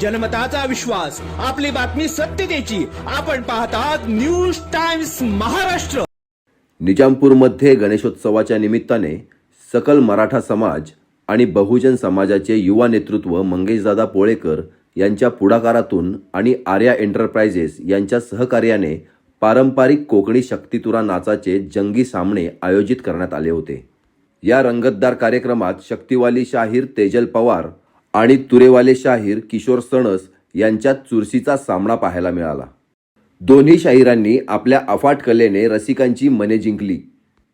जनमताचा विश्वास आपली बातमी सत्यतेची आपण पाहतात न्यूज टाइम्स महाराष्ट्र. निजामपूरमध्ये गणेशोत्सवाच्या निमित्ताने सकल मराठा समाज आणि बहुजन समाजाचे युवा नेतृत्व मंगेशदादा पोळेकर यांच्या पुढाकारातून आणि आर्या एंटरप्राइजेस यांच्या सहकार्याने पारंपरिक कोकणी शक्तितुरा नाचाचे जंगी सामने आयोजित करण्यात आले होते. या रंगतदार कार्यक्रमात शक्तिवाली शाहीर तेजल पवार आणि तुरेवाले शाहीर किशोर सणस यांच्यात चुरशीचा सामना पाहायला मिळाला. दोन्ही शाहिरांनी आपल्या अफाट कलेने रसिकांची मने जिंकली.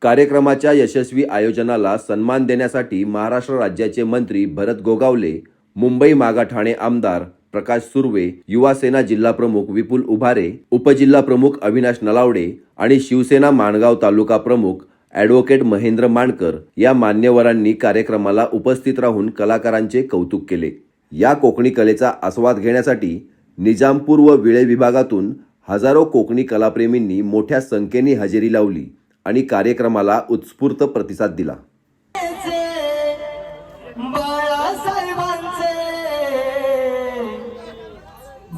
कार्यक्रमाच्या यशस्वी आयोजनाला सन्मान देण्यासाठी महाराष्ट्र राज्याचे मंत्री भरत गोगावले मुंबई मागा ठाणे आमदार प्रकाश सुर्वे युवासेना जिल्हाप्रमुख जिल्हा प्रमुख विपुल उभारे उपजिल्हा प्रमुख अविनाश नलावडे आणि शिवसेना माणगाव तालुका प्रमुख ॲडव्होकेट महेंद्र मांडकर या मान्यवरांनी कार्यक्रमाला उपस्थित राहून कलाकारांचे कौतुक केले. या कोकणी कलेचा आस्वाद घेण्यासाठी निजामपूर व विळे विभागातून हजारो कोकणी कलाप्रेमींनी मोठ्या संख्येने हजेरी लावली आणि कार्यक्रमाला उत्स्फूर्त प्रतिसाद दिला.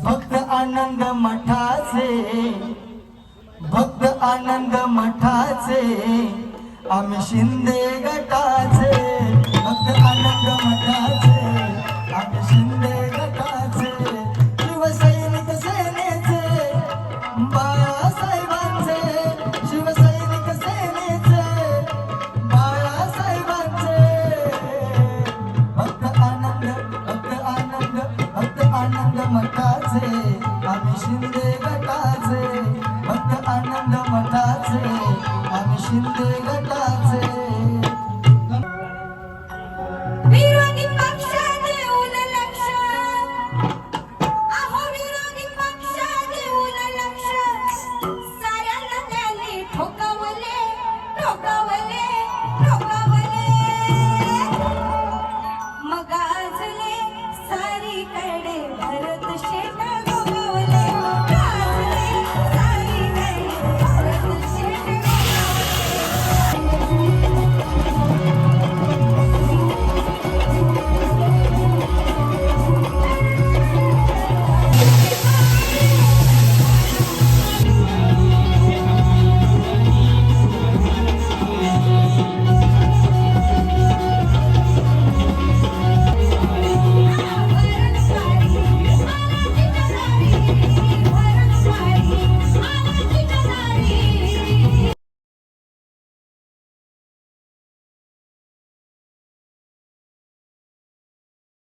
भक्त आनंदमठाचे भक्त आनंद मठाचे. आम्ही शिंदे गटाचे भक्त आनंद मठाचे. आम्ही शिंदे गटाचे शिवसैनिक सेनेचे बाळासाहेबांचे शिवसैनिक सेनेचे बाळासाहेबांचे. भक्त आनंद भक्त आनंद भक्त आनंद मठाचे. आम्ही शिंदे गटाचे भक्त आनंद मठाचे. आम्ही शिंदे मग आजले सारी कडे भरत शेता